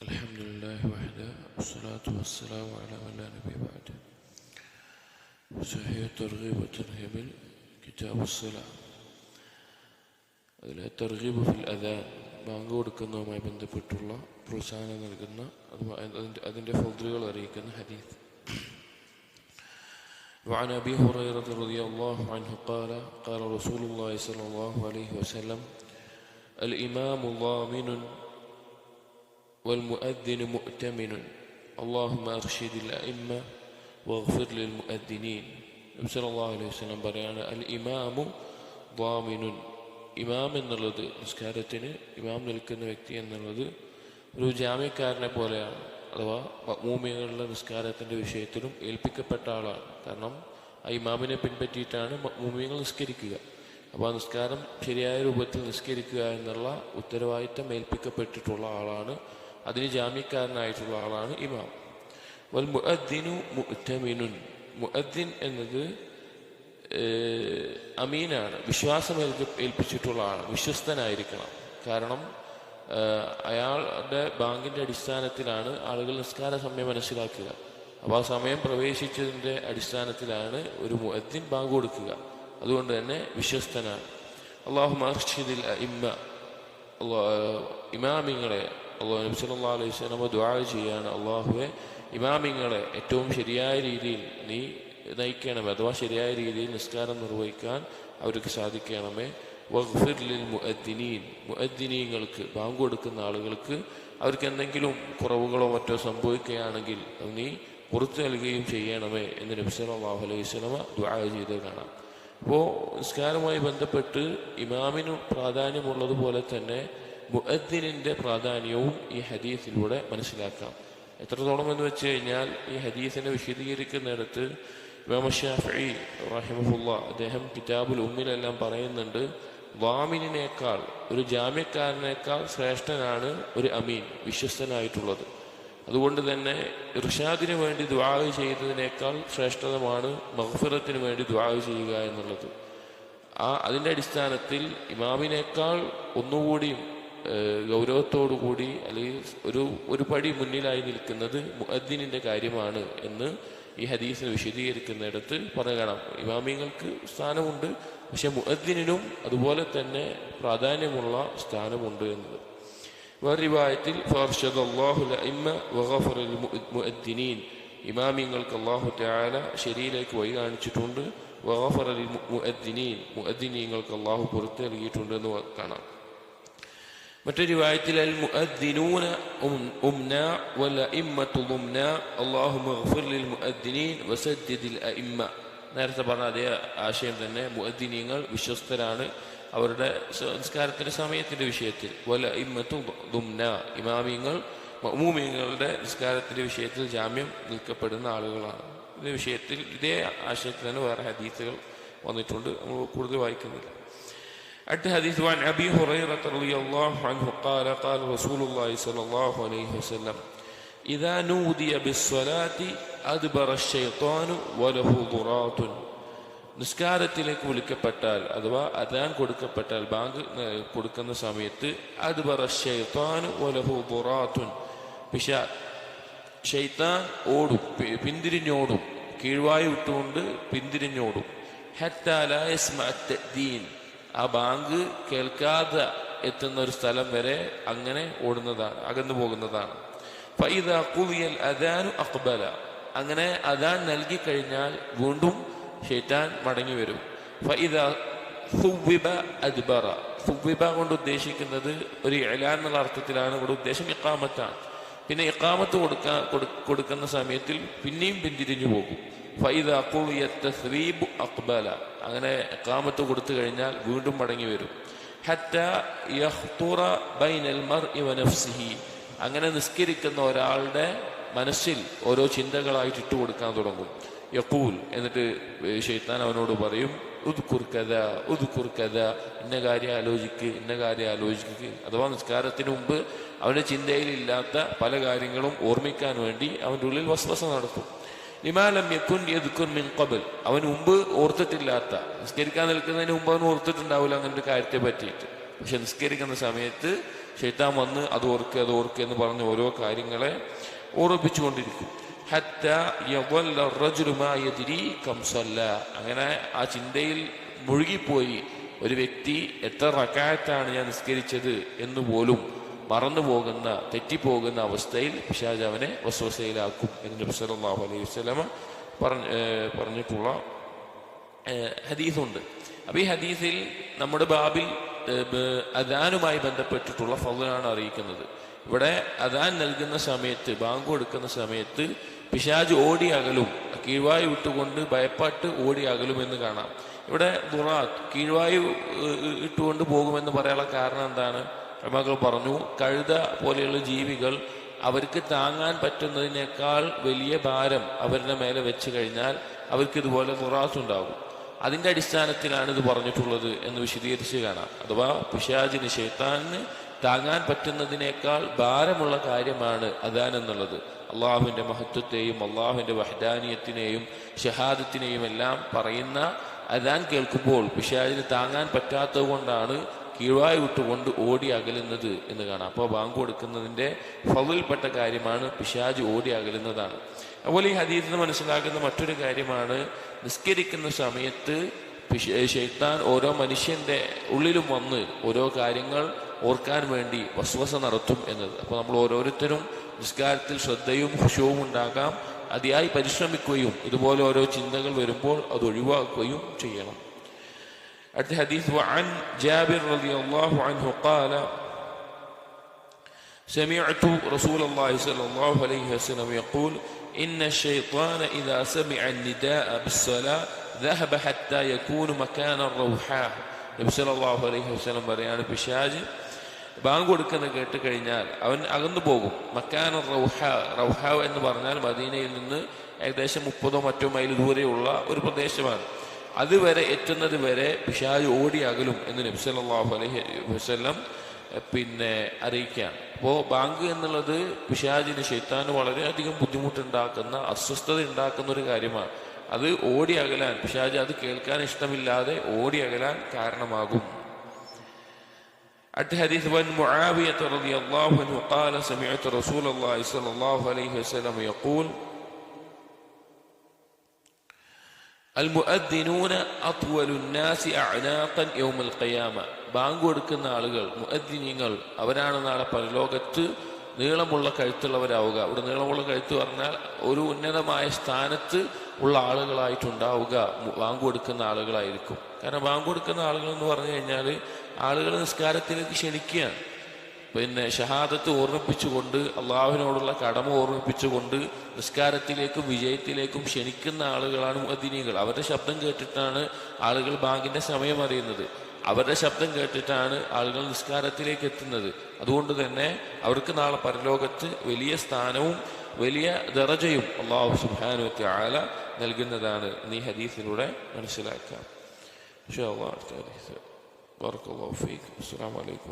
الحمد لله وحده والصلاة والسلام على من لا نبي بعده. صحيح الترغيب والترهيب كتاب الصلاة. അതിലെ തെർഹീബ് ഫിൽ അദാൻ ബാങ്ക് കൊടുക്കുന്നതുമായി ബന്ധപ്പെട്ടുള്ള പ്രോത്സാഹനം നൽകുന്ന അതിൻ്റെ അതിൻ്റെ ഫൗദ്രുകൾ അറിയിക്കുന്ന حديث وعن أبي هريرة رضي الله عنه قال قال رسول الله صلى الله عليه وسلم الإمام ضامن والمؤذن مؤتمن اللهم ارشد الائمه واغفر للمؤذنين നബി സല്ലല്ലാഹു അലൈഹി വസല്ലം പറയാണ് അൽ ഇമാമു ضامن ഇമാം എന്നുള്ളത് നിസ്കാരത്തിന് ഇമാം നിൽക്കുന്ന വ്യക്തി എന്നുള്ളത് ഒരു ജാമ്യക്കാരനെ പോലെയാണ് അഥവാ മൂമികളുടെ നിസ്കാരത്തിൻ്റെ വിഷയത്തിലും ഏൽപ്പിക്കപ്പെട്ട ആളാണ് കാരണം ആ ഇമാമിനെ പിൻപറ്റിയിട്ടാണ് മൂമികൾ നിസ്കരിക്കുക അപ്പോൾ ആ നിസ്കാരം ശരിയായ രൂപത്തിൽ നിസ്കരിക്കുക എന്നുള്ള ഉത്തരവാദിത്തം ഏൽപ്പിക്കപ്പെട്ടിട്ടുള്ള ആളാണ് അതിന് ജാമ്യക്കാരനായിട്ടുള്ള ആളാണ് ഇമാം. വൽ മുഅദ്ദിനു മുഅ്തമിനുൻ മുഅദ്ദിൻ എന്നത് അമീനാണ്. വിശ്വാസം ഏൽപ്പി- ഏൽപ്പിച്ചിട്ടുള്ള ആളാണ്. വിശ്വസ്തനായിരിക്കണം. കാരണം അയാളുടെ ബാങ്കിന്റെ അടിസ്ഥാനത്തിലാണ് ആളുകൾ നിസ്കാര സമയം മനസ്സിലാക്കുക. അപ്പോൾ ആ സമയം പ്രവേശിച്ചതിന്റെ അടിസ്ഥാനത്തിലാണ് ഒരു മുഅദ്ദിൻ ബാങ്ക് കൊടുക്കുക. അതുകൊണ്ട് തന്നെ വിശ്വസ്തനാണ്. അള്ളാഹു മർഷിദിൽ ഇമ്മ ഇമാമിങ്ങളെ അള്ളാഹു നബി സല്ലാ അലൈഹി സ്വലമ ദുആ ചെയ്യാണ്. അള്ളാഹുവെ ഇമാമിങ്ങളെ ഏറ്റവും ശരിയായ രീതിയിൽ നീ നയിക്കണമേ അഥവാ ശരിയായ രീതിയിൽ നിസ്കാരം നിർവഹിക്കാൻ അവർക്ക് സാധിക്കണമേ. വഗ്ഫിർ ലിൽ മുഅദ്ദിനീൻ മുഅദ്ദിനീങ്ങൾക്ക് ബാങ്ക് കൊടുക്കുന്ന ആളുകൾക്ക് അവർക്ക് എന്തെങ്കിലും കുറവുകളോ മറ്റോ സംഭവിക്കുകയാണെങ്കിൽ നീ പുറത്തു നൽകുകയും ചെയ്യണമേ എന്ന് നബി സല്ലല്ലാഹു അലൈഹി വസല്ലമ ദുആ ചെയ്ത് കാണാം. അപ്പോൾ നിസ്കാരവുമായി ബന്ധപ്പെട്ട് ഇമാമിന് പ്രാധാന്യമുള്ളതുപോലെ തന്നെ മുഅദ്ദിനിന്റെ പ്രാധാന്യവും ഈ ഹദീസിലൂടെ മനസ്സിലാക്കാം. എത്രത്തോളം എന്ന് വെച്ച് കഴിഞ്ഞാൽ ഈ ഹദീസിനെ വിശദീകരിക്കുന്നിടത്ത് ഇമാം ഷാഫി റഹിമഹുല്ല അദ്ദേഹം കിതാബുൽ ഉമ്മിലെല്ലാം പറയുന്നുണ്ട് വാമിനേക്കാൾ ഒരു ജാമ്യക്കാരനേക്കാൾ ശ്രേഷ്ഠനാണ് ഒരു അമീൻ വിശ്വസ്തനായിട്ടുള്ളത്. അതുകൊണ്ട് തന്നെ ഋഷാദിന് വേണ്ടി ദ്വാ ചെയ്യുന്നതിനേക്കാൾ ശ്രേഷ്ഠതമാണ് മഹഫിറത്തിന് വേണ്ടി ദ്വാ ചെയ്യുക എന്നുള്ളത്. ആ അതിന്റെ അടിസ്ഥാനത്തിൽ ഇമാമിനേക്കാൾ ഒന്നുകൂടിയും ഗൗരവത്തോടുകൂടി അല്ലെങ്കിൽ ഒരു ഒരു പടി മുന്നിലായി നിൽക്കുന്നത് മുഹദ്ദീനിന്റെ കാര്യമാണ് എന്ന് ഈ ഹദീസിനെ വിശദീകരിക്കുന്നിടത്ത് പറയണം ഇമാമിങ്ങൾക്ക് സ്ഥാനമുണ്ട് പക്ഷെ മുഅദ്ദിനും അതുപോലെ തന്നെ പ്രാധാന്യമുള്ള സ്ഥാനമുണ്ട് എന്നത്. മുഅദ്ദിനീൻ. ഇമാമിങ്ങൾക്ക് അള്ളാഹു ത്യാല ശരിയിലേക്ക് വഴി കാണിച്ചിട്ടുണ്ട് വഗഫറ മുഅദ്ദിനീൻ. മുഅദ്ദിനീങ്ങൾക്ക് അള്ളാഹു പുറത്തു നൽകിയിട്ടുണ്ട് എന്ന് കാണാം. മറ്റൊരു വായത്തിൽ അൽ മുഅദ്ദിനൂന ഉംന വല അഇമ്മത്തു ളുംന അല്ലാഹുമ്മ ഗ്ഫിർ ലിൽ മുഅദ്ദിനീൻ വസദ്ദിദിൽ അഇമ്മ. നേരത്തെ പറഞ്ഞ അതേ ആശയം തന്നെ മുഅദ്ദിനീങ്ങൾ വിശ്വസ്തരാണ് അവരുടെ സംസ്കാരത്തിന്റെ സമയത്തിന്റെ വിഷയത്തിൽ. വല ഇമ്മത്തു ദുംന ഇമാമിങ്ങൾ മഅ്മൂമിങ്ങളുടെ നിസ്കാരത്തിന്റെ വിഷയത്തിൽ ജാമ്യം നിൽക്കപ്പെടുന്ന ആളുകളാണ്. ഇതേ വിഷയത്തിൽ ഇതേ ആശയത്തിൽ തന്നെ വേറെ ഹദീസുകൾ വന്നിട്ടുണ്ട്. നമ്മൾ കൂടുതൽ വായിക്കുന്നില്ല. أتى حديث عن أبي هريرة رضي الله عنه قال قال رسول الله صلى الله عليه وسلم إذا نودي بالصلاة أدبر الشيطان وله ضرات നിസ്കാരത്തിലേക്ക് വിളിക്കപ്പെട്ടാൽ അഥവാ അതാൻ കൊടുക്കപ്പെട്ടാൽ ബാങ്ക് ഏഹ്, കൊടുക്കുന്ന സമയത്ത് അദ്ബറ ഷൈത്താനു വലഹു ബുറാത്തുൻ പിശാ ഷെയ്ത്താൻ ഓടും പി- പിന്തിരിഞ്ഞോടും കീഴ്വായി വിട്ടുകൊണ്ട് പിന്തിരിഞ്ഞോടും ഹത്താ ലാ യസ്മഅ തഅ്ദീൻ. ആ ബാങ്ക് കേൾക്കാതെ എത്തുന്ന ഒരു സ്ഥലം വരെ അങ്ങനെ ഓടുന്നതാണ് അകന്നു പോകുന്നതാണ്. ഫൈദ അഖ്ബല. അങ്ങനെ അദാൻ നൽകി കഴിഞ്ഞാൽ വീണ്ടും ഷേറ്റാൻ മടങ്ങി വരും. ഫൈദ സുവ്വിബ അദ്ബറ. സുവ്വിബ കൊണ്ട് ഉദ്ദേശിക്കുന്നത് ഒരു എലാൻ എന്നുള്ള അർത്ഥത്തിലാണ് ഇവിടെ ഉദ്ദേശം ഇക്കാമത്താണ് പിന്നെ ഇക്കാമത്ത് കൊടുക്കാൻ കൊടുക്കുന്ന സമയത്തിൽ പിന്നെയും പിന്തിരിഞ്ഞു പോകും. ഫൈദ അക്ബല. അങ്ങനെ കാമത്ത് കൊടുത്തു കഴിഞ്ഞാൽ വീണ്ടും മടങ്ങി വരും. ബൈനൽ നഫ്സിഹി. അങ്ങനെ നിസ്കരിക്കുന്ന ഒരാളുടെ മനസ്സിൽ ഓരോ ചിന്തകളായിട്ട് ഇട്ടു കൊടുക്കാൻ തുടങ്ങും. യക്കൂൽ എന്നിട്ട് ഷെയ്ത്താൻ അവനോട് പറയും ഉദ്കുർ കഥ ഉദ്കുർ കഥ ഇന്ന കാര്യം ആലോചിക്ക് ഇന്ന കാര്യം ആലോചിക്ക്. അഥവാ നിസ്കാരത്തിന് മുമ്പ് അവന്റെ ചിന്തയിലില്ലാത്ത പല കാര്യങ്ങളും ഓർമ്മിക്കാൻ വേണ്ടി അവന്റെ ഉള്ളിൽ വസ്വസ നടത്തും ഇമാലം യക്കുൻ യദുക്കുൻ മിൻ കബൽ അവൻ മുമ്പ് ഓർത്തിട്ടില്ലാത്ത നിസ്കരിക്കാൻ നിൽക്കുന്നതിന് മുമ്പ് അവൻ ഓർത്തിട്ടുണ്ടാവില്ല അങ്ങനെ ഒരു കാര്യത്തെ പറ്റിയിട്ട്. പക്ഷെ നിസ്കരിക്കുന്ന സമയത്ത് ഷെയ്ത്താൻ വന്ന് അത് ഓർക്കുക അത് ഓർക്കുക എന്ന് പറഞ്ഞ് ഓരോ കാര്യങ്ങളെ ഓർപ്പിച്ചുകൊണ്ടിരിക്കും അങ്ങനെ ആ ചിന്തയിൽ മുഴുകിപ്പോയി ഒരു വ്യക്തി എത്ര റക്കായത്താണ് ഞാൻ നിസ്കരിച്ചത് എന്ന് പോലും മറന്നു പോകുന്ന തെറ്റിപ്പോകുന്ന അവസ്ഥയിൽ പിശാജ് അവനെ വസ്വസയിലാക്കും എന്ന് നബി അലൈഹി വസ്ലമ പറഞ്ഞ പറഞ്ഞിട്ടുള്ള ഹദീസുണ്ട്. അപ്പൊ ഈ ഹദീസിൽ നമ്മുടെ ബാബിൽ അദാനുമായി ബന്ധപ്പെട്ടിട്ടുള്ള ഫضലാണ് അറിയിക്കുന്നത്. ഇവിടെ അദാൻ നൽകുന്ന സമയത്ത് ബാങ്ക് കൊടുക്കുന്ന സമയത്ത് പിശാജ് ഓടി അകലും കീഴ്വായു ഇട്ടുകൊണ്ട് ഭയപ്പാട്ട് ഓടി അകലും എന്ന് കാണാം. ഇവിടെ ദുറാത്ത് കീഴ്വായു ഇട്ടുകൊണ്ട് പോകുമെന്ന് പറയാനുള്ള കാരണം എന്താണ്? മകൾ പറഞ്ഞു കഴുത പോലെയുള്ള ജീവികൾ അവർക്ക് താങ്ങാൻ പറ്റുന്നതിനേക്കാൾ വലിയ ഭാരം അവരുടെ മേലെ വെച്ച് കഴിഞ്ഞാൽ അവർക്ക് ഇതുപോലെ ഉണ്ടാകും. അതിന്റെ അടിസ്ഥാനത്തിലാണ് ഇത് പറഞ്ഞിട്ടുള്ളത് എന്ന് വിശദീകരിച്ച് കാണാം. അഥവാ പിശാചിന് ശൈത്താനിന് താങ്ങാൻ പറ്റുന്നതിനേക്കാൾ ഭാരമുള്ള കാര്യമാണ് അദാൻ എന്നുള്ളത് അള്ളാഹുവിന്റെ മഹത്വത്തെയും അള്ളാഹുവിന്റെ വഹദാനീയത്തിനെയും ഷഹാദത്തിനെയും എല്ലാം പറയുന്ന അദാൻ കേൾക്കുമ്പോൾ പിശാചിന് താങ്ങാൻ പറ്റാത്തത് കൊണ്ടാണ് കീഴായി വിട്ടുകൊണ്ട് ഓടി അകലുന്നത് എന്ന് കാണാം. അപ്പോൾ ബാങ്ക് കൊടുക്കുന്നതിന്റെ ഫവൽപ്പെട്ട കാര്യമാണ് പിശാജ് ഓടി അകലുന്നതാണ്. അതുപോലെ ഈ ഹദീസിൽ നിന്ന് മനസ്സിലാക്കുന്ന മറ്റൊരു കാര്യമാണ് നിസ്കരിക്കുന്ന സമയത്ത് ഷെയ്ത്താൻ ഓരോ മനുഷ്യന്റെ ഉള്ളിലും വന്ന് ഓരോ കാര്യങ്ങൾ ഓർക്കാൻ വേണ്ടി വസ്വസ നടത്തും എന്നത്. അപ്പോൾ നമ്മൾ ഓരോരുത്തരും നിസ്കാരത്തിൽ ശ്രദ്ധയും ഹുഷവും ഉണ്ടാകാം അതിയായി പരിശ്രമിക്കുകയും ഇതുപോലെ ഓരോ ചിന്തകൾ വരുമ്പോൾ അത് ഒഴിവാക്കുകയും ചെയ്യണം. അടുത്ത ഹദീസ് وعن جابر رضي الله عنه قال سمعت رسول الله صلى الله عليه وسلم يقول إن الشيطان إذا سمع النداء بالصلاة ذهب حتى يكون مكان الروحاء നബി സല്ലല്ലാഹു അലൈഹി വസല്ലം പറയാണ് പിശാജ് ബാങ്ക് കൊടുക്കുന്ന കേട്ട് കഴിഞ്ഞാൽ അവൻ അകന്നു പോകും മക്കാന റൗഹ റൗഹ എന്ന് പറഞ്ഞാൽ മദീനയിൽ നിന്ന് ഏകദേശം മുപ്പതോ മറ്റോ മൈൽ ദൂരെയുള്ള ഒരു പ്രദേശമാണ് അതുവരെ എത്തുന്നത് വരെ പിശാജ് ഓടി അകലും എന്ന് നബി സല്ലാഹു അലൈഹി വസ്ലം പിന്നെ അറിയിക്കുകയാണ്. അപ്പോൾ ബാങ്ക് എന്നുള്ളത് പിശാജിന് ശൈത്താന് വളരെയധികം ബുദ്ധിമുട്ടുണ്ടാക്കുന്ന അസ്വസ്ഥത ഉണ്ടാക്കുന്ന ഒരു കാര്യമാണ്. അത് ഓടി അകലാൻ പിഷാജ് അത് കേൾക്കാൻ ഇഷ്ടമില്ലാതെ ഓടി അകലാൻ കാരണമാകും. عن ഹദീസ് بن معاوية റളിയല്ലാഹു അൻഹു عنه قال سمعت رسول الله صلى الله عليه وسلم يقول അൽമുഅദ്ദിനൂന അത്വലുന്നാസി അനാക്കൻ യൗമൽ ഖയാമ. ബാങ്ക് കൊടുക്കുന്ന ആളുകൾ മുഅദ്ദിനീങ്ങൾ അവരാണ് നാളെ പരലോകത്ത് നീളമുള്ള കഴുത്തുള്ളവരാവുക. ഇവിടെ നീളമുള്ള കഴുത്ത് പറഞ്ഞാൽ ഒരു ഉന്നതമായ സ്ഥാനത്ത് ഉള്ള ആളുകളായിട്ടുണ്ടാവുക. ബാങ്ക് കൊടുക്കുന്ന ആളുകളായിരിക്കും. കാരണം ബാങ്ക് കൊടുക്കുന്ന ആളുകൾ എന്ന് പറഞ്ഞു കഴിഞ്ഞാൽ ആളുകൾ നിസ്കാരത്തിലേക്ക് ക്ഷണിക്കുകയാണ്. പിന്നെ ഷഹാദത്ത് ഓർമ്മിപ്പിച്ചുകൊണ്ട് അള്ളാഹുവിനോടുള്ള കടമ ഓർമ്മിപ്പിച്ചുകൊണ്ട് നിസ്കാരത്തിലേക്കും വിജയത്തിലേക്കും ക്ഷണിക്കുന്ന ആളുകളാണ് മുഅദ്ദിനീകൾ അവരുടെ ശബ്ദം കേട്ടിട്ടാണ് ആളുകൾ ബാങ്കിന്റെ സമയം അറിയുന്നത്. അവരുടെ ശബ്ദം കേട്ടിട്ടാണ് ആളുകൾ നിസ്കാരത്തിലേക്ക് എത്തുന്നത്. അതുകൊണ്ട് തന്നെ അവർക്ക് നാളെ പരലോകത്ത് വലിയ സ്ഥാനവും വലിയ ദറജയും അള്ളാഹു സുബ്ഹാനഹു ആല നൽകുന്നതാണ്. നീ ഹദീസിലൂടെ മനസ്സിലാക്കാം. ഹദീസ്. ബറക്കല്ലാഹു അസ്സലാമു അലൈക്കും.